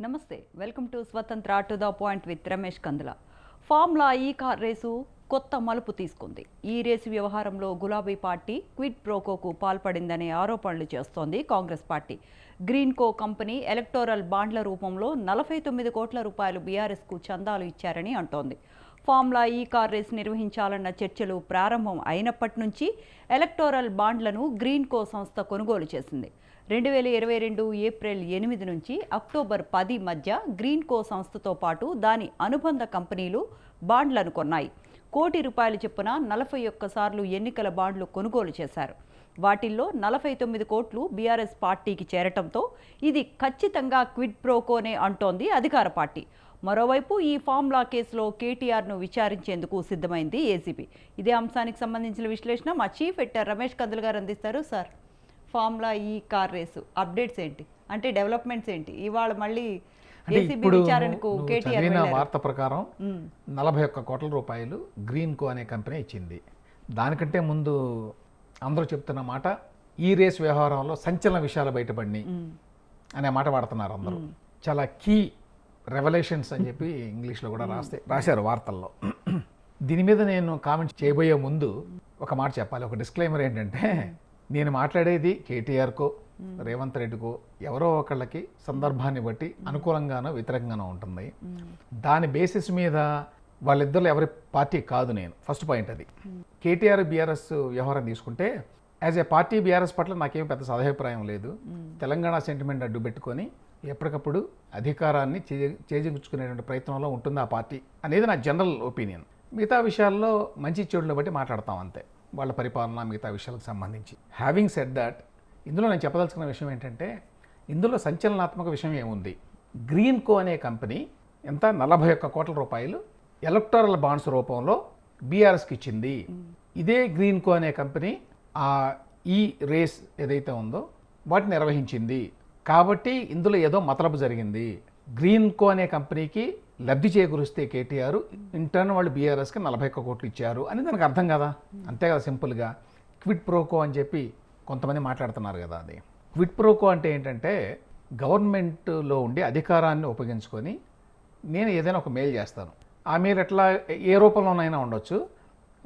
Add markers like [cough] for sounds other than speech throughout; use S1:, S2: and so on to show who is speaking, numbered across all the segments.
S1: నమస్తే welcome to Swatantra to the point with Ramesh Kandula. Formula E car race కొత్త మలుపు తీసుకుంది. ఈ రేసు వ్యవహారంలో గులాబీ పార్టీ క్విడ్ ప్రోకోకు పాల్పడిందనే ఆరోపణలు చేస్తోంది Congress party. Green co company electoral బాండ్ల రూపంలో నలభై తొమ్మిది కోట్ల రూపాయలు బీఆర్ఎస్కు చందాలు ఇచ్చారని అంటోంది. ఫార్ములా ఈ కార్ రేస్ నిర్వహించాలన్న చర్చలు ప్రారంభం అయినప్పటి నుంచి ఎలక్టోరల్ బాండ్లను గ్రీన్ కో సంస్థ కొనుగోలు చేసింది. రెండు వేల ఇరవై రెండు ఏప్రిల్ ఎనిమిది నుంచి అక్టోబర్ పది మధ్య గ్రీన్ కో సంస్థతో పాటు దాని అనుబంధ కంపెనీలు బాండ్లను కొన్నాయి. కోటి రూపాయలు చొప్పున నలభై ఒక్క సార్లు ఎన్నికల బాండ్లు కొనుగోలు చేశారు. వాటిల్లో నలభై తొమ్మిది కోట్లు బీఆర్ఎస్ పార్టీకి చేరటంతో ఇది ఖచ్చితంగా క్విడ్ ప్రోకోనే అంటోంది అధికార పార్టీ. మరోవైపు ఈ ఫార్ములా కేసులో కేటీఆర్ను విచారించేందుకు సిద్ధమైంది ఏసీబీ. ఇదే అంశానికి సంబంధించిన విశ్లేషణ మా చీఫ్ ఎడిటర్ రమేష్ కందులు గారు అందిస్తారు సార్. ఫామ్లా ఈ కార్ రేసు అప్డేట్స్ ఏంటి? అంటే డెవలప్మెంట్స్ ఏంటి? ఇవాళ మళ్ళీ
S2: అంటే ఇప్పుడు చదివిన. వార్త ప్రకారం. నలభై ఒక్క కోట్ల రూపాయలు గ్రీన్ కో అనే కంపెనీ ఇచ్చింది. దానికంటే ముందు అందరూ చెప్తున్న మాట ఈ రేస్ వ్యవహారంలో సంచలన విషయాలు బయటపడినాయి. అనే మాట వాడుతున్నారు అందరూ. చాలా కీ రెవల్యూషన్స్ అని చెప్పి ఇంగ్లీష్లో కూడా రాస్తే రాశారు వార్తల్లో. దీని మీద నేను కామెంట్ చేయబోయే ముందు ఒక మాట చెప్పాలి. ఒక డిస్క్లైమర్ ఏంటంటే నేను మాట్లాడేది కేటీఆర్కో రేవంత్ రెడ్డికో ఎవరో ఒకళ్ళకి సందర్భాన్ని బట్టి అనుకూలంగానో వ్యతిరేకంగానో ఉంటుంది. దాని బేసిస్ మీద వాళ్ళిద్దరు ఎవరి పార్టీ కాదు నేను. ఫస్ట్ పాయింట్ అది. కేటీఆర్ బీఆర్ఎస్ వ్యవహారం తీసుకుంటే యాజ్ ఏ పార్టీ బీఆర్ఎస్ పట్ల నాకేం పెద్ద సదభిప్రాయం లేదు. తెలంగాణ సెంటిమెంట్ అడ్డు పెట్టుకొని ఎప్పటికప్పుడు అధికారాన్ని చేజించుకునేటువంటి ప్రయత్నంలో ఉంటుంది ఆ పార్టీ అనేది నా జనరల్ ఒపీనియన్ మిగతా విషయాల్లో మంచి చెడులు బట్టి మాట్లాడతాం అంతే. వాళ్ళ పరిపాలన మిగతా విషయాలకు సంబంధించి. హ్యావింగ్ సెడ్ దట్ ఇందులో నేను చెప్పదలుచుకున్న విషయం ఏంటంటే ఇందులో సంచలనాత్మక విషయం ఏముంది? గ్రీన్ కో అనే కంపెనీ ఎంత? నలభై ఒక్క కోట్ల రూపాయలు ఎలక్టోరల్ బాండ్స్ రూపంలో బీఆర్ఎస్కి ఇచ్చింది. ఇదే గ్రీన్ కో అనే కంపెనీ ఆ ఈ రేస్ ఏదైతే ఉందో వాటిని నిర్వహించింది. కాబట్టి ఇందులో ఏదో మతలబు జరిగింది. గ్రీన్ కో అనే కంపెనీకి లబ్ధి చేకూరిస్తే కేటీఆర్ ఇంటర్న్ వాళ్ళు బీఆర్ఎస్కి నలభై ఒక్క కోట్లు ఇచ్చారు అని దానికి అర్థం కదా. అంతే కదా సింపుల్గా. క్విట్ ప్రోకో అని చెప్పి కొంతమంది మాట్లాడుతున్నారు కదా అది. క్విట్ ప్రోకో అంటే ఏంటంటే గవర్నమెంట్లో ఉండే అధికారాన్ని ఉపయోగించుకొని నేను ఏదైనా ఒక మెయిల్ చేస్తాను. ఆ మెయిల్ ఎట్లా ఏ రూపంలోనైనా ఉండొచ్చు.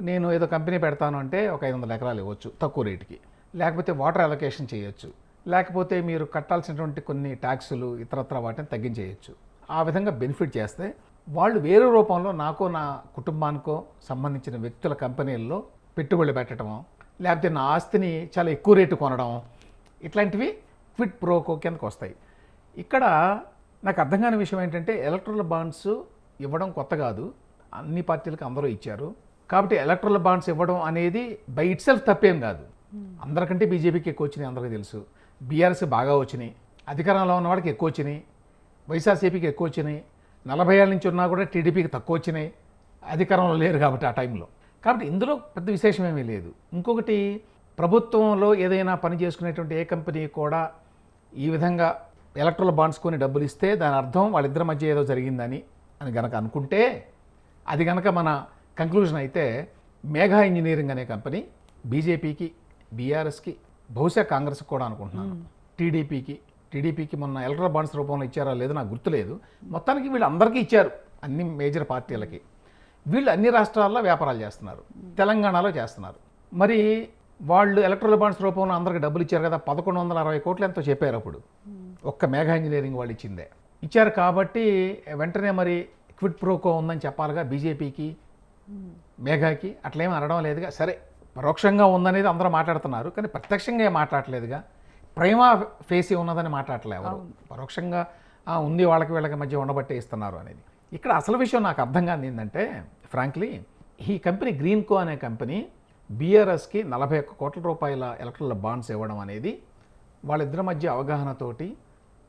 S2: నేను ఏదో కంపెనీ పెడతాను అంటే ఒక ఐదు వందల ఎకరాలు ఇవ్వచ్చు తక్కువ రేటుకి. లేకపోతే వాటర్ అలొకేషన్ చేయొచ్చు. లేకపోతే మీరు కట్టాల్సినటువంటి కొన్ని ట్యాక్సులు ఇతరత్ర వాటిని తగ్గించేయచ్చు. ఆ విధంగా బెనిఫిట్ చేస్తే వాళ్ళు వేరే రూపంలో నాకో నా కుటుంబానికో సంబంధించిన వ్యక్తుల కంపెనీల్లో పెట్టుబడులు పెట్టడమో లేకపోతే నా ఆస్తిని చాలా ఎక్కువ రేటు కొనడం ఇట్లాంటివి క్విట్ ప్రోకో కిందకు వస్తాయి. ఇక్కడ నాకు అర్థం కాని విషయం ఏంటంటే ఎలక్ట్రల్ బాండ్స్ ఇవ్వడం కొత్త కాదు. అన్ని పార్టీలకు అందరూ ఇచ్చారు. కాబట్టి ఎలక్ట్రల్ బాండ్స్ ఇవ్వడం అనేది బై ఇట్ సెల్ఫ్ తప్పేం కాదు. అందరికంటే బీజేపీకి ఎక్కువ వచ్చినాయి అందరికీ తెలుసు. బీఆర్ఎస్ బాగా వచ్చినాయి. అధికారంలో ఉన్న వాడికి ఎక్కువ వచ్చినాయి. వైఎస్ఆర్సీపీకి ఎక్కువ వచ్చినాయి నలభై ఏళ్ళ నుంచి ఉన్నా కూడా టీడీపీకి తక్కువ వచ్చినాయి అధికారంలో లేరు కాబట్టి ఆ టైంలో. కాబట్టి ఇందులో పెద్ద విశేషం ఏమీ లేదు. ఇంకొకటి ప్రభుత్వంలో ఏదైనా పని చేసుకునేటువంటి ఏ కంపెనీ కూడా ఈ విధంగా ఎలక్ట్రల్ బాండ్స్ కొని డబ్బులు ఇస్తే దాని అర్థం వాళ్ళిద్దరి మధ్య ఏదో జరిగిందని అని గనక అనుకుంటే అది గనక మన కంక్లూజన్ అయితే మేఘా ఇంజనీరింగ్ అనే కంపెనీ బీజేపీకి బీఆర్ఎస్కి బహుశా కాంగ్రెస్కి కూడా అనుకుంటున్నాను. టీడీపీకి టీడీపీకి మొన్న ఎలక్ట్రల్ బాండ్స్ రూపంలో ఇచ్చారో లేదో నాకు గుర్తులేదు. మొత్తానికి వీళ్ళు అందరికీ ఇచ్చారు అన్ని మేజర్ పార్టీలకి. వీళ్ళు అన్ని రాష్ట్రాల్లో వ్యాపారాలు చేస్తున్నారు. తెలంగాణలో చేస్తున్నారు. మరి వాళ్ళు ఎలక్ట్రల్ బాండ్స్ రూపంలో అందరికి డబ్బులు ఇచ్చారు కదా పదకొండు వందల అరవై కోట్లు ఎంతో చెప్పారు అప్పుడు. ఒక్క మేఘా ఇంజనీరింగ్ వాళ్ళు ఇచ్చిందే. ఇచ్చారు కాబట్టి వెంటనే మరి క్విట్ ప్రోకో ఉందని చెప్పాలిగా బీజేపీకి మేఘాకి. అట్లేం అనడం లేదుగా. సరే పరోక్షంగా ఉందనేది అందరూ మాట్లాడుతున్నారు. కానీ ప్రత్యక్షంగా ఏం మాట్లాడలేదుగా ప్రేమ ఫేసి ఉన్నదని మాట్లాడలే ఎవరు. పరోక్షంగా "ఆ, ఉంది వాళ్ళకి వీళ్ళకి మధ్య ఉండబట్టే ఇస్తున్నారు అనేది. ఇక్కడ అసలు విషయం నాకు అర్థం కాదు ఏంటంటే ఫ్రాంక్లీ ఈ కంపెనీ గ్రీన్ కో అనే కంపెనీ బీఆర్ఎస్కి నలభై ఒక్క కోట్ల రూపాయల ఎలక్ట్రల్ బాండ్స్ ఇవ్వడం అనేది వాళ్ళిద్దరి మధ్య అవగాహనతోటి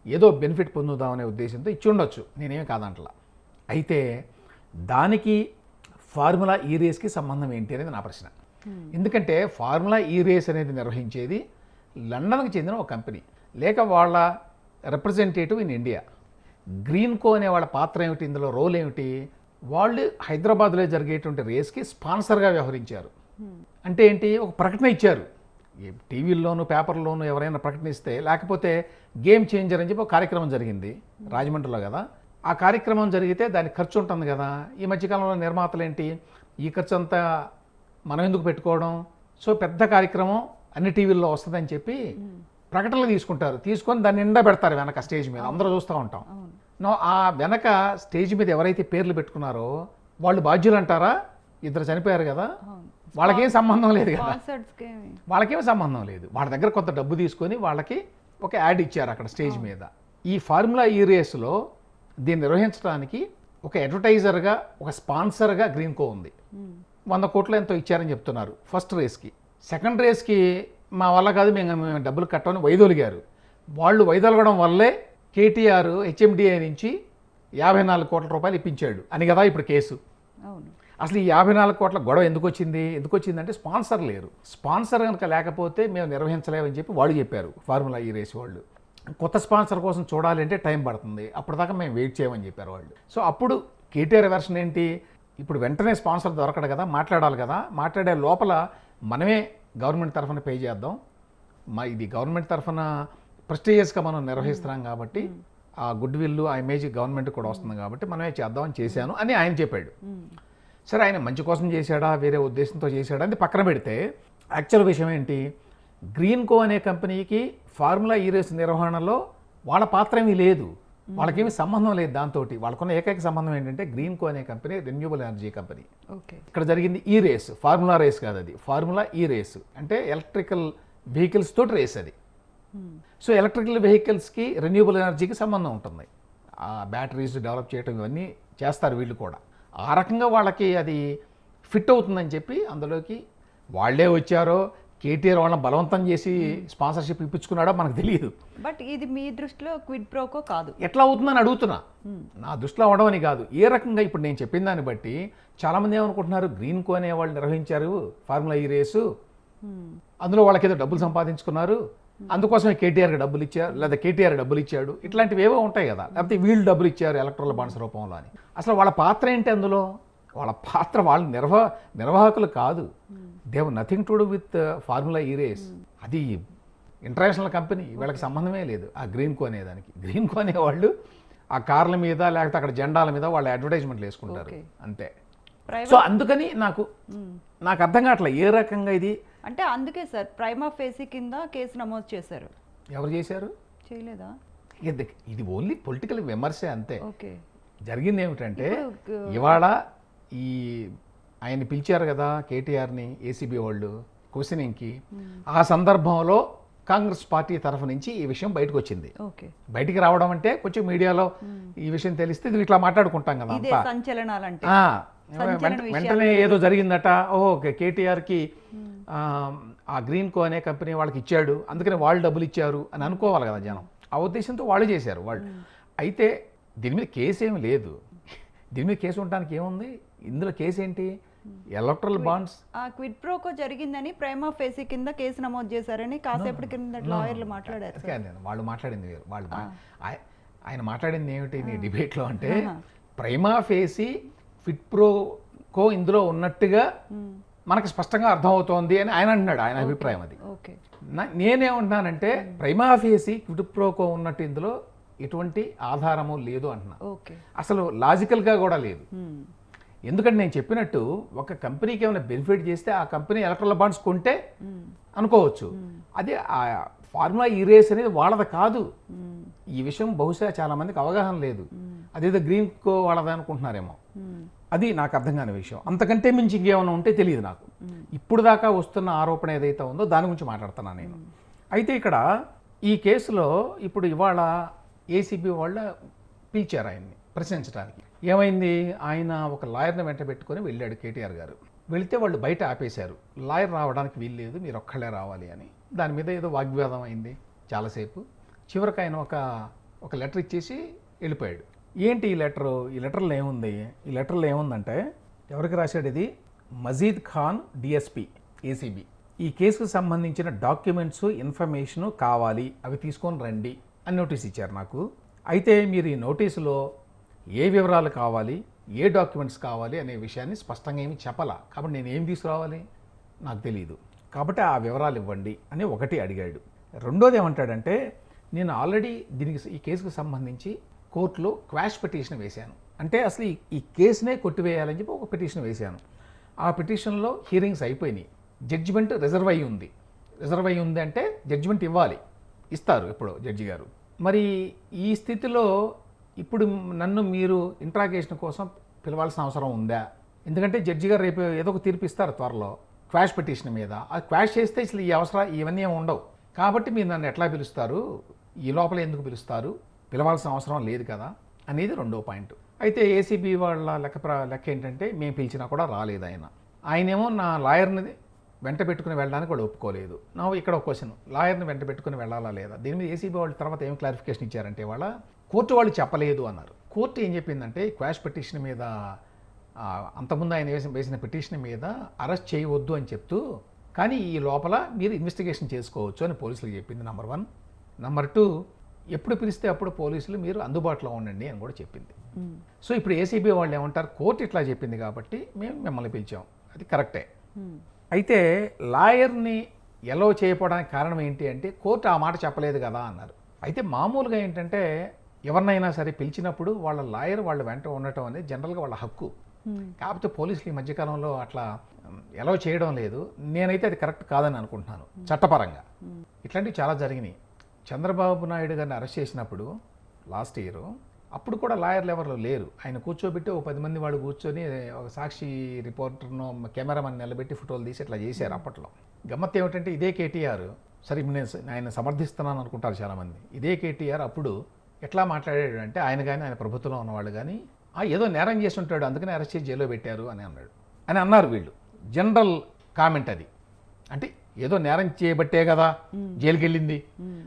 S2: ఏదో బెనిఫిట్ పొందుదామనే ఉద్దేశంతో ఇచ్చి ఉండొచ్చు. నేనేం కాదంటలా. అయితే దానికి ఫార్ములా ఈ రేస్కి సంబంధం ఏంటి అనేది నా ప్రశ్న. ఎందుకంటే ఫార్ములా ఈ రేస్ అనేది నిర్వహించేది లండన్కి చెందిన ఒక కంపెనీ. లేక వాళ్ళ representative in India. Green co అనే వాళ్ళ పాత్ర ఏమిటి? ఇందులో రోల్ ఏమిటి? వాళ్ళు హైదరాబాద్లో జరిగేటువంటి రేస్కి స్పాన్సర్గా వ్యవహరించారు. అంటే ఏంటి? ఒక ప్రకటన ఇచ్చారు. టీవీల్లోను పేపర్లోను ఎవరైనా ప్రకటనిస్తే లేకపోతే గేమ్ చేంజర్ అని చెప్పి ఒక కార్యక్రమం జరిగింది రాజమండ్రిలో కదా. ఆ కార్యక్రమం జరిగితే దానికి ఖర్చు ఉంటుంది కదా. ఈ మధ్యకాలంలో నిర్మాతలు ఏంటి ఈ ఖర్చు అంతా మనం ఎందుకు పెట్టుకోవడం? సో పెద్ద కార్యక్రమం అన్ని టీవీల్లో వస్తుందని చెప్పి ప్రకటనలు తీసుకుంటారు. తీసుకొని దాన్ని నిండా పెడతారు వెనక స్టేజ్ మీద. అందరూ చూస్తూ ఉంటాం. నో ఆ వెనక స్టేజ్ మీద ఎవరైతే పేర్లు పెట్టుకున్నారో వాళ్ళు బాధ్యులు అంటారా? ఇద్దరు చనిపోయారు కదా. వాళ్ళకేం సంబంధం లేదు కదా. వాళ్ళకేం సంబంధం లేదు. వాళ్ళ దగ్గర కొంత డబ్బు తీసుకొని వాళ్ళకి ఒక యాడ్ ఇచ్చారు అక్కడ స్టేజ్ మీద. ఈ ఫార్ములా ఈ రేసులో దీన్ని నిర్వహించడానికి ఒక అడ్వర్టైజర్గా ఒక స్పాన్సర్గా గ్రీన్ కో ఉంది. వంద కోట్లు ఎంతో ఇచ్చారని చెప్తున్నారు ఫస్ట్ రేస్కి. సెకండ్ రేస్కి మా వల్ల కాదు మేము మేము డబ్బులు కట్టమని వైదొలిగారు. వాళ్ళు వైదొలగడం వల్లే కేటీఆర్ హెచ్ఎండిఏ నుంచి యాభై నాలుగు కోట్ల రూపాయలు ఇప్పించాడు. అని కదా ఇప్పుడు కేసు.
S1: అవును.
S2: అసలు ఈ యాభై నాలుగు కోట్ల గొడవ ఎందుకు వచ్చింది? ఎందుకు వచ్చిందంటే స్పాన్సర్ లేరు. స్పాన్సర్ కనుక లేకపోతే మేము నిర్వహించలేమని చెప్పి వాళ్ళు చెప్పారు ఫార్ములా ఈ రేస్ వాళ్ళు. కొత్త స్పాన్సర్ కోసం చూడాలి అంటే టైం పడుతుంది. అప్పటిదాకా మేము వెయిట్ చేయమని చెప్పారు వాళ్ళు. సో అప్పుడు కేటీఆర్ వెర్షన్ ఏంటి? ఇప్పుడు వెంటనే స్పాన్సర్ దొరకడు కదా మాట్లాడాలి కదా. మాట్లాడే లోపల మనమే గవర్నమెంట్ తరఫున పే చేద్దాం. మా ఇది గవర్నమెంట్ తరఫున ప్రెస్టీజియస్గా మనం నిర్వహిస్తున్నాం కాబట్టి ఆ గుడ్ విల్ ఆ ఇమేజ్ గవర్నమెంట్ కూడా వస్తుంది కాబట్టి మనమే చేద్దామని చేశాను అని ఆయన చెప్పాడు. సరే ఆయన మంచి కోసం చేశాడా వేరే ఉద్దేశంతో చేశాడా అని పక్కన పెడితే యాక్చువల్ విషయం ఏంటి? గ్రీన్ కో అనే కంపెనీకి ఫార్ములా ఈ రేస్ నిర్వహణలో వాళ్ళ పాత్ర ఏమీ లేదు. వాళ్ళకేమీ సంబంధం లేదు దాంతో వాళ్ళకున్న ఏకైక సంబంధం ఏంటంటే గ్రీన్ కో అనే company renewable energy company.
S1: Okay.
S2: ఇక్కడ జరిగింది ఈ రేస్. ఫార్ములా రేస్ కాదు అది. Formula E race. అంటే ఎలక్ట్రికల్ వెహికల్స్ తోటి రేస్ అది. సో ఎలక్ట్రికల్ వెహికల్స్కి రెన్యూబుల్ ఎనర్జీకి సంబంధం ఉంటుంది. ఆ బ్యాటరీస్ డెవలప్ చేయడం ఇవన్నీ చేస్తారు వీళ్ళు కూడా. ఆ రకంగా వాళ్ళకి అది ఫిట్ అవుతుందని చెప్పి అందులోకి వాళ్ళే వచ్చారో కేటీఆర్ వాళ్ళని బలవంతం చేసి స్పాన్సర్షిప్ ఇప్పించుకున్నాడో మనకు తెలియదు.
S1: బట్ ఇది మీ దృష్టిలో క్విడ్ ప్రోకో కాదు.
S2: ఎట్లా అవుతుందని అడుగుతున్నా. నా దృష్టిలో అవడం అని కాదు. ఏ రకంగా ఇప్పుడు నేను చెప్పిన దాన్ని బట్టి చాలామంది ఏమనుకుంటున్నారు? గ్రీన్ కో అనే వాళ్ళు నిర్వహించారు ఫార్ములా ఈ రేసు. అందులో వాళ్ళకి ఏదో డబ్బులు సంపాదించుకున్నారు. అందుకోసమే కేటీఆర్కి డబ్బులు ఇచ్చారు. లేదా కేటీఆర్ డబ్బులు ఇచ్చాడు. ఇట్లాంటివి ఏవో ఉంటాయి కదా. లేకపోతే వీళ్ళు డబ్బులు ఇచ్చారు ఎలక్ట్రల్ బాండ్స్ రూపంలో అని. అసలు వాళ్ళ పాత్ర ఏంటి అందులో? వాళ్ళ పాత్ర వాళ్ళ నిర్వా నిర్వాహకులు కాదు. They've nothing to do with formula E race అది ఇంటర్నేషనల్ కంపెనీ వీళ్ళకి సంబంధమే లేదు. ఆ గ్రీన్ కో అనే దానికి. గ్రీన్ కో అనే వాళ్ళు ఆ కార్ల మీద లేకపోతే అక్కడ జెండాల మీద వాళ్ళ అడ్వర్టైజ్మెంట్లు వేసుకుంటారు. అంతే. సో అందుకని నాకు నాకు అర్థం కావట్లేదు ఏ రకంగా ఇది.
S1: అంటే అందుకే సార్ ప్రైమా ఫేసీ కింద కేసు నమోదు చేశారు.
S2: ఎవరు చేశారు?
S1: చేయలేదా?
S2: ఇది ఇది ఓన్లీ పొలిటికల్ విమర్శే అంతే.
S1: ఓకే
S2: జరిగింది ఏమిటంటే
S1: ఇప్పుడు,
S2: ఇవాళ ఈ ఆయన పిలిచారు కదా కేటీఆర్ని ఏసీబీ వాళ్ళు క్వశ్చనింగ్కి ఆ సందర్భంలో కాంగ్రెస్ పార్టీ తరఫు నుంచి ఈ విషయం బయటకు వచ్చింది
S1: ఓకే.
S2: బయటికి రావడం అంటే కొంచెం మీడియాలో ఈ విషయం తెలిస్తే ఇట్లా మాట్లాడుకుంటాం కదా వెంటనే ఏదో జరిగిందట. ఓహో కేటీఆర్కి ఆ గ్రీన్ కో అనే కంపెనీ వాళ్ళకి ఇచ్చాడు. అందుకని వాళ్ళు డబ్బులు ఇచ్చారు అని అనుకోవాలి కదా జనం. ఆ ఉద్దేశంతో వాళ్ళు చేశారు వాళ్ళు. అయితే దీని మీద కేసు ఏమి లేదు. దీని మీద కేసు ఉండడానికి ఏముంది? ఇందులో కేసు ఏంటి? ఎలక్ట్రల్ బాండ్స్
S1: ఆ క్విడ్ ప్రోకో జరిగిందని ప్రైమా ఫేసీ కింద కేసు నమోదు చేశారని కాసేపటి కింద లాయర్లు మాట్లాడారు
S2: వాళ్ళు మాట్లాడింది వేరు. వాళ్ళు ఆయన మాట్లాడింది ఏమిటి నీ డిబేట్లో అంటే ప్రైమా ఫేసి ఫిట్ ప్రో కో ఇందులో ఉన్నట్టుగా. మనకు స్పష్టంగా అర్థమవుతోంది అని ఆయన అంటున్నాడు ఆయన అభిప్రాయం అది. నేనేమంటున్నానంటే ప్రైమా ఫేసి క్విడ్ ప్రోకో ఉన్నట్టు ఇందులో ఎటువంటి ఆధారము లేదు అంటున్నా. అసలు లాజికల్గా కూడా లేదు. ఎందుకంటే నేను చెప్పినట్టు ఒక కంపెనీకి ఏమైనా బెనిఫిట్ చేస్తే ఆ కంపెనీ ఎలక్ట్రల్ బాండ్స్ కొంటే. అనుకోవచ్చు. అదే ఆ ఫార్ములా ఈ రేస్ అనేది వాళ్ళది కాదు. ఈ విషయం బహుశా చాలా మందికి అవగాహన లేదు. అదేదో గ్రీన్ కో వాళ్ళది అనుకుంటున్నారేమో. అది నాకు అర్థం కాని విషయం. అంతకంటే మించి ఇంకేమైనా ఉంటే తెలియదు నాకు. ఇప్పుడు దాకా వస్తున్న ఆరోపణ ఏదైతే ఉందో దాని గురించి మాట్లాడుతున్నాను నేను. అయితే ఇక్కడ ఈ కేసులో ఇప్పుడు ఇవాళ ఏసీబీ వాళ్ళ పిలిచారు ఆయన్ని ప్రశ్నించడానికి. ఏమైంది? ఆయన ఒక లాయర్ని వెంట పెట్టుకొని వెళ్ళాడు కేటీఆర్ గారు. వెళితే వాళ్ళు బయట ఆపేశారు. లాయర్ రావడానికి వీల్లేదు మీరు ఒక్కళ్ళే రావాలి అని. దాని మీద ఏదో వాగ్వాదం అయింది చాలాసేపు. చివరికి ఆయన ఒక ఒక లెటర్ ఇచ్చేసి వెళ్ళిపోయాడు. ఏంటి ఈ లెటరు? ఈ లెటర్లో ఏముంది? ఈ లెటర్లో ఏముందంటే ఎవరికి రాశాడు ఇది? Majeed Khan DSP ACB. ఈ కేసుకు సంబంధించిన డాక్యుమెంట్స్ ఇన్ఫర్మేషను కావాలి. అవి తీసుకొని రండి అని నోటీస్ ఇచ్చారు నాకు. అయితే మీరు ఈ నోటీసులో ఏ వివరాలు కావాలి ఏ డాక్యుమెంట్స్ కావాలి అనే విషయాన్ని స్పష్టంగా ఏమి చెప్పాల. కాబట్టి నేను ఏం తీసుకురావాలి? నాకు తెలియదు కాబట్టి ఆ వివరాలు ఇవ్వండి అని ఒకటి అడిగాడు. రెండోది ఏమంటాడంటే నేను ఆల్రెడీ దీనికి ఈ కేసుకు సంబంధించి కోర్టులో క్వాష్ పిటిషన్ వేశాను. అంటే అసలు ఈ ఈ కేసునే కొట్టివేయాలని చెప్పి ఒక పిటిషన్ వేశాను. ఆ పిటిషన్లో హీరింగ్స్ అయిపోయినాయి. జడ్జిమెంట్ రిజర్వ్ అయి ఉంది. రిజర్వ్ అయి ఉంది అంటే జడ్జిమెంట్ ఇవ్వాలి. ఇస్తారు ఎప్పుడో జడ్జి గారు. మరి ఈ స్థితిలో ఇప్పుడు నన్ను మీరు ఇంట్రాగేషన్ కోసం పిలవాల్సిన అవసరం ఉందా? ఎందుకంటే జడ్జి గారు రేపు ఏదో ఒక తీర్పు ఇస్తారు త్వరలో క్వాష్ పిటిషన్ మీద. అది క్వాష్ చేస్తే అసలు ఈ అవసరం ఇవన్నీ ఏమి ఉండవు. కాబట్టి మీరు నన్ను ఎట్లా పిలుస్తారు? ఈ లోపల ఎందుకు పిలుస్తారు? పిలవాల్సిన అవసరం లేదు కదా? అనేది రెండో పాయింట్. అయితే ఏసీబీ వాళ్ళ లెక్క ప్ర- లెక్క ఏంటంటే మేము పిలిచినా కూడా రాలేదు ఆయన. ఆయనేమో నా లాయర్ని వెంట పెట్టుకుని వెళ్ళడానికి వాళ్ళు ఒప్పుకోలేదు. నా ఇక్కడ ఒక క్వశ్చన్ లాయర్ని వెంట పెట్టుకుని వెళ్ళాలా లేదా? దీని మీద ఏసీబీ వాళ్ళు తర్వాత ఏం క్లారిఫికేషన్ ఇచ్చారంటే వాళ్ళ కోర్టు వాళ్ళు చెప్పలేదు అన్నారు. కోర్టు ఏం చెప్పిందంటే క్వాష్ పిటిషన్ మీద అంతకుముందు ఆయన వేసిన వేసిన పిటిషన్ మీద అరెస్ట్ చేయవద్దు అని చెప్తూ కానీ ఈ లోపల మీరు ఇన్వెస్టిగేషన్ చేసుకోవచ్చు అని పోలీసులకు చెప్పింది నెంబర్ వన్. నెంబర్ టూ ఎప్పుడు పిలిస్తే అప్పుడు పోలీసులు మీరు అందుబాటులో ఉండండి అని కూడా చెప్పింది. సో ఇప్పుడు ఏసీబీ వాళ్ళు ఏమంటారు? కోర్టు ఇట్లా చెప్పింది కాబట్టి మేము మిమ్మల్ని పిలిచాం. అది కరెక్టే. అయితే లాయర్ని ఎలో చేయకపోవడానికి కారణం ఏంటి అంటే కోర్టు ఆ మాట చెప్పలేదు కదా అన్నారు. అయితే మామూలుగా ఏంటంటే ఎవరినైనా సరే పిలిచినప్పుడు వాళ్ళ లాయర్ వాళ్ళ వెంట ఉండటం అనేది జనరల్గా వాళ్ళ హక్కు. కాకపోతే పోలీసులు ఈ మధ్యకాలంలో అట్లా ఎలో చేయడం లేదు. నేనైతే అది కరెక్ట్ కాదని అనుకుంటున్నాను చట్టపరంగా. ఇట్లాంటివి చాలా జరిగినాయి. చంద్రబాబు నాయుడు గారిని అరెస్ట్ చేసినప్పుడు లాస్ట్ ఇయర్ అప్పుడు కూడా లాయర్లు ఎవరు లేరు. ఆయన కూర్చోబెట్టి ఒక పది మంది వాడు కూర్చొని ఒక సాక్షి రిపోర్టర్ను కెమెరామన్ నిలబెట్టి ఫోటోలు తీసి ఇట్లా చేశారు అప్పట్లో. గమ్మత్ ఏమిటంటే ఇదే కేటీఆర్. సరే నేను ఆయన సమర్థిస్తున్నాను అనుకుంటారు చాలామంది. ఇదే కేటీఆర్ అప్పుడు ఎట్లా మాట్లాడాడు అంటే ఆయన కానీ ఆయన ప్రభుత్వంలో ఉన్నవాళ్ళు కానీ "ఆ, ఏదో నేరం చేసి ఉంటాడు అందుకని అరెస్ట్ చేసి జైల్లో పెట్టారు అని అన్నాడు. అని అన్నారు వీళ్ళు. జనరల్ కామెంట్ అది. అంటే ఏదో నేరం చేయబట్టే కదా జైలుకి వెళ్ళింది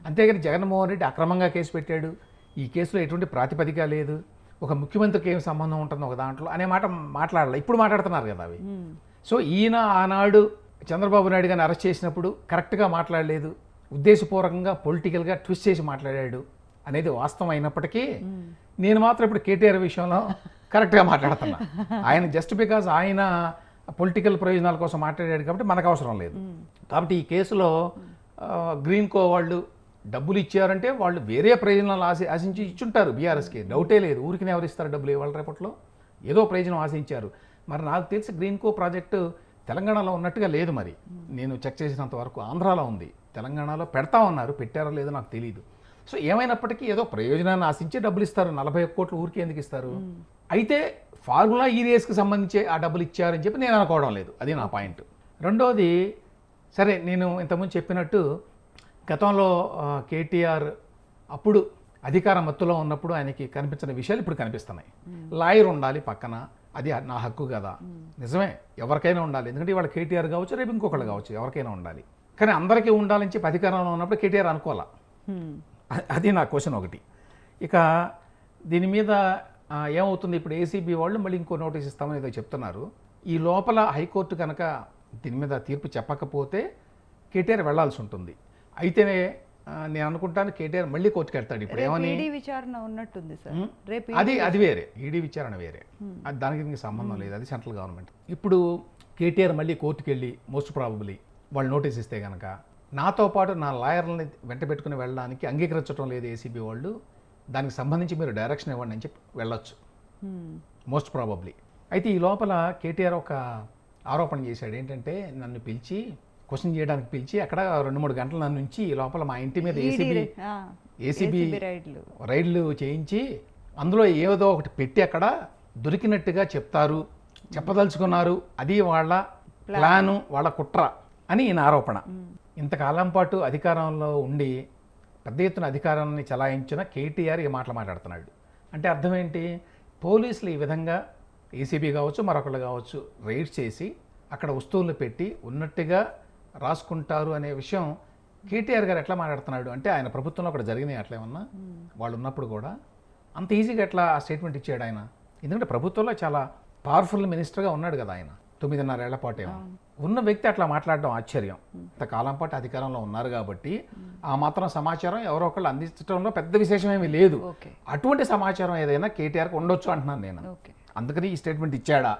S2: అంతేగాని జగన్మోహన్ రెడ్డి అక్రమంగా కేసు పెట్టాడు. ఈ కేసులో ఎటువంటి ప్రాతిపదిక లేదు. ఒక ముఖ్యమంత్రికి ఏం సంబంధం ఉంటుంది ఒక దాంట్లో అనే మాట మాట్లాడాలి. ఇప్పుడు మాట్లాడుతున్నారు కదా అవి. సో ఈయన ఆనాడు చంద్రబాబు నాయుడు గారిని అరెస్ట్ చేసినప్పుడు కరెక్ట్గా మాట్లాడలేదు. ఉద్దేశపూర్వకంగా పొలిటికల్గా ట్విస్ట్ చేసి మాట్లాడాడు. అనేది వాస్తవం అయినప్పటికీ నేను మాత్రం ఇప్పుడు కేటీఆర్ విషయంలో కరెక్ట్గా మాట్లాడుతున్నా. [laughs] ఆయన జస్ట్ బికాజ్ ఆయన పొలిటికల్ ప్రయోజనాల కోసం మాట్లాడాడు కాబట్టి మనకు అవసరం లేదు. కాబట్టి ఈ కేసులో గ్రీన్ కో వాళ్ళు డబ్బులు ఇచ్చారంటే వాళ్ళు వేరే ప్రయోజనాలు ఆశ ఆశించి ఇచ్చుంటారు బీఆర్ఎస్కి. డౌటే లేదు. ఊరికి ఎవరు ఇస్తారు డబ్బులు ఇవాళ రేపట్లో? ఏదో ప్రయోజనం ఆశించారు. మరి నాకు తెలిసి గ్రీన్ కో ప్రాజెక్టు తెలంగాణలో ఉన్నట్టుగా లేదు మరి. నేను చెక్ చేసినంత వరకు ఆంధ్రాలో ఉంది. తెలంగాణలో పెడతా ఉన్నారు. పెట్టారో లేదో నాకు తెలియదు సో ఏమైనప్పటికీ ఏదో ప్రయోజనాన్ని ఆశించి డబ్బులు ఇస్తారు నలభై కోట్లు ఊరికి ఎందుకు ఇస్తారు? అయితే ఫార్ములా ఈ రేస్కి సంబంధించి ఆ డబ్బులు ఇచ్చారని చెప్పి నేను అనుకోవడం లేదు. అది నా పాయింట్. రెండోది సరే నేను ఇంతకుముందు చెప్పినట్టు గతంలో కేటీఆర్ అప్పుడు అధికార మత్తులో ఉన్నప్పుడు ఆయనకి కనిపించిన విషయాలు ఇప్పుడు కనిపిస్తున్నాయి. లాయర్ ఉండాలి పక్కన. అది నా హక్కు కదా. నిజమే. ఎవరికైనా ఉండాలి. ఎందుకంటే ఇవాళ కేటీఆర్ కావచ్చు రేపు ఇంకొకళ్ళు కావచ్చు. ఎవరికైనా ఉండాలి. కానీ అందరికీ ఉండాలని చెప్పి అధికారంలో ఉన్నప్పుడు కేటీఆర్ అనుకోవాలా? అది నా క్వశ్చన్ ఒకటి. ఇక దీని మీద ఏమవుతుంది? ఇప్పుడు ఏసీబీ వాళ్ళు మళ్ళీ ఇంకో నోటీస్ ఇస్తామని ఏదో చెప్తున్నారు. ఈ లోపల హైకోర్టు కనుక దీని మీద తీర్పు చెప్పకపోతే కేటీఆర్ వెళ్ళాల్సి ఉంటుంది. అయితేనే నేను అనుకుంటాను కేటీఆర్ మళ్ళీ కోర్టుకు వెళ్తాడు. ఇప్పుడు ఏమని?
S1: విచారణ ఉన్నట్టుంది సార్.
S2: మ్మ్.
S1: రేపు
S2: అది అది వేరే. ఈడీ విచారణ వేరే. అది దానికి దీనికి సంబంధం లేదు. అది సెంట్రల్ గవర్నమెంట్. ఇప్పుడు కేటీఆర్ మళ్ళీ కోర్టుకు వెళ్ళి మోస్ట్ ప్రాబబ్లీ వాళ్ళు నోటీస్ ఇస్తే కనుక నాతో పాటు నా లాయర్లని వెంట పెట్టుకుని వెళ్ళడానికి అంగీకరించడం లేదు ఏసీబీ వాళ్ళు. దానికి సంబంధించి మీరు డైరెక్షన్ ఇవ్వండి అని చెప్పి వెళ్ళొచ్చు. Most probably. అయితే ఈ లోపల కేటీఆర్ ఒక ఆరోపణ చేశాడు. ఏంటంటే నన్ను పిలిచి క్వశ్చన్ చేయడానికి పిలిచి అక్కడ రెండు మూడు గంటల ఉంచి ఈ లోపల మా ఇంటి మీద ఏసీబీ ఏసీబీ
S1: రైడ్లు.
S2: చేయించి అందులో ఏదో ఒకటి పెట్టి అక్కడ దొరికినట్టుగా చెప్తారు. చెప్పదలుచుకున్నారు. అది వాళ్ళ ప్లాను. వాళ్ళ కుట్ర అని ఈయన ఆరోపణ. ఇంతకాలం పాటు అధికారంలో ఉండి పెద్ద ఎత్తున అధికారాన్ని చలాయించిన కేటీఆర్ ఈ మాటలు మాట్లాడుతున్నాడు. అంటే అర్థం ఏంటి? పోలీసులు ఈ విధంగా ఏసీబీ కావచ్చు మరొకళ్ళు కావచ్చు రైడ్స్ చేసి అక్కడ వస్తువులు పెట్టి ఉన్నట్టుగా రాసుకుంటారు అనే విషయం కేటీఆర్ గారు ఎట్లా మాట్లాడుతున్నాడు? అంటే ఆయన ప్రభుత్వంలో అక్కడ జరిగినాయి అట్లా ఏమన్నా? వాళ్ళు ఉన్నప్పుడు కూడా అంత ఈజీగా ఎట్లా ఆ స్టేట్మెంట్ ఇచ్చాడు ఆయన? ఎందుకంటే ప్రభుత్వంలో చాలా పవర్ఫుల్ మినిస్టర్గా ఉన్నాడు కదా ఆయన. తొమ్మిదిన్నర ఏళ్ళ పాటు ఉన్న వ్యక్తి అట్లా మాట్లాడడం ఆశ్చర్యం. ఇంతకాలం పాటు అధికారంలో ఉన్నారు కాబట్టి ఆ మాత్రం సమాచారం ఎవరో ఒకళ్ళు అందించడంలో పెద్ద విశేషం ఏమీ లేదు అటువంటి సమాచారం ఏదైనా కేటీఆర్కి ఉండొచ్చు అంటున్నాను నేను. అందుకని ఈ స్టేట్మెంట్ ఇచ్చాడా.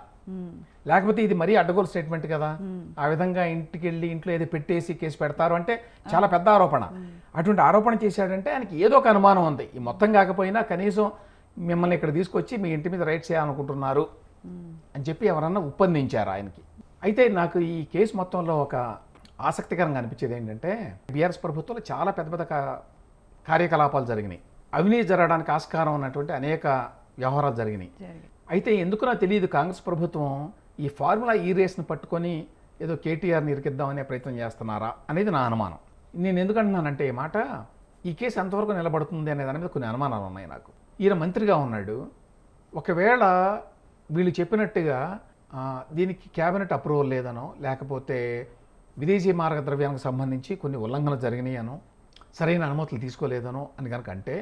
S2: లేకపోతే ఇది మరీ అడ్డగోలు స్టేట్మెంట్ కదా? ఆ విధంగా ఇంటికి వెళ్ళి ఇంట్లో ఏదో పెట్టేసి కేసు పెడతారు అంటే చాలా పెద్ద ఆరోపణ. అటువంటి ఆరోపణ చేశాడంటే ఆయనకి ఏదో ఒక అనుమానం ఉంది. ఈ మొత్తం కాకపోయినా కనీసం మిమ్మల్ని ఇక్కడ తీసుకొచ్చి మీ ఇంటి మీద రైట్ చేయాలనుకుంటున్నారు. అని చెప్పి ఎవరన్నా ఒప్పందించారు ఆయనకి. అయితే నాకు ఈ కేసు మొత్తంలో ఒక ఆసక్తికరంగా అనిపించేది ఏంటంటే బీఆర్ఎస్ ప్రభుత్వంలో చాలా పెద్ద పెద్ద కార్యకలాపాలు జరిగినాయి. అవినీతి జరగడానికి ఆస్కారం ఉన్నటువంటి అనేక వ్యవహారాలు జరిగినాయి. అయితే ఎందుకు నాకు తెలియదు కాంగ్రెస్ ప్రభుత్వం ఈ ఫార్ములా ఈ రేస్ని పట్టుకొని ఏదో కేటీఆర్ని ఇరికిద్దామనే ప్రయత్నం చేస్తున్నారా అనేది నా అనుమానం. నేను ఎందుకు అంటున్నానంటే ఈ మాట ఈ కేసు ఎంతవరకు నిలబడుతుంది అనే దాని మీద కొన్ని అనుమానాలు ఉన్నాయి నాకు. ఈయన మంత్రిగా ఉన్నాడు. ఒకవేళ వీళ్ళు చెప్పినట్టుగా దీనికి క్యాబినెట్ అప్రూవల్ లేదనో లేకపోతే విదేశీ మార్గద్రవ్యానికి సంబంధించి కొన్ని ఉల్లంఘనలు జరిగినాయనో సరైన అనుమతులు తీసుకోలేదనో అని కనుక అంటే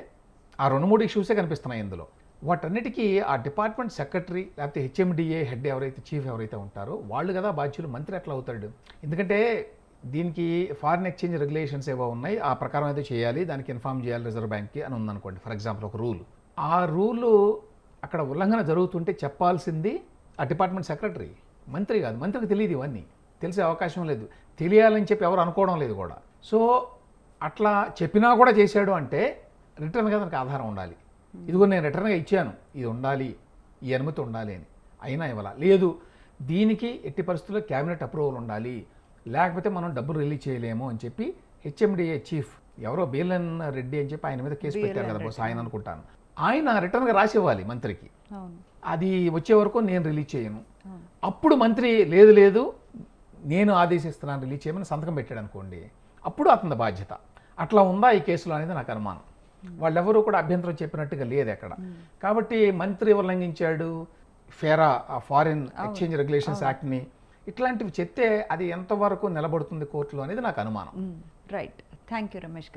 S2: ఆ రెండు మూడు ఇష్యూసే కనిపిస్తున్నాయి ఇందులో. వాటన్నిటికీ ఆ డిపార్ట్మెంట్ సెక్రటరీ లేకపోతే హెచ్ఎండిఏ హెడ్ ఎవరైతే చీఫ్ ఎవరైతే ఉంటారో వాళ్ళు కదా బాధ్యులు మంత్రి ఎట్లా అవుతాడు? ఎందుకంటే దీనికి ఫారిన్ ఎక్స్చేంజ్ రెగ్యులేషన్స్ ఏవో ఉన్నాయి ఆ ప్రకారం అయితే చేయాలి దానికి ఇన్ఫార్మ్ చేయాలి రిజర్వ్ బ్యాంక్కి అని ఉందనుకోండి ఫర్ ఎగ్జాంపుల్ ఒక రూల్. ఆ రూలు అక్కడ ఉల్లంఘన జరుగుతుంటే చెప్పాల్సింది ఆ డిపార్ట్మెంట్ సెక్రటరీ. మంత్రి కాదు మంత్రికి తెలియదు ఇవన్నీ. తెలిసే అవకాశం లేదు. తెలియాలని చెప్పి ఎవరు అనుకోవడం లేదు కూడా. సో అట్లా చెప్పినా కూడా చేశాడు అంటే రిటర్న్గా దానికి ఆధారం ఉండాలి. ఇదిగో నేను రిటర్న్గా ఇచ్చాను. ఇది ఉండాలి. ఈ అనుమతి ఉండాలి అని. అయినా ఇవ్వాల. లేదు దీనికి ఎట్టి పరిస్థితుల్లో క్యాబినెట్ అప్రూవల్ ఉండాలి. లేకపోతే మనం డబ్బులు రిలీజ్ చేయలేము అని చెప్పి హెచ్ఎండిఏ చీఫ్ ఎవరో బీలన్ రెడ్డి అని చెప్పి ఆయన మీద కేసు పెట్టారు కదా బహుశా ఆయన అనుకుంటాను. ఆయన రిటర్న్గా రాసి ఇవ్వాలి మంత్రికి అది వచ్చే వరకు నేను రిలీజ్ చేయను. అప్పుడు మంత్రి లేదు లేదు నేను ఆదేశిస్తున్నాను రిలీజ్ చేయమని సంతకం పెట్టాడు అనుకోండి అప్పుడు అతని బాధ్యత. అట్లా ఉందా ఈ కేసులో అనేది నాకు అనుమానం. వాళ్ళెవరూ కూడా అభ్యంతరం చెప్పినట్టుగా లేదు ఎక్కడ. కాబట్టి మంత్రి ఉల్లంఘించాడు ఫెరా ఆ ఫారిన్ ఎక్స్చేంజ్ రెగ్యులేషన్స్ యాక్ట్ని. ఇట్లాంటివి చెప్తే అది ఎంతవరకు నిలబడుతుంది కోర్టులో అనేది నాకు అనుమానం.
S1: రైట్. Thank you Ramesh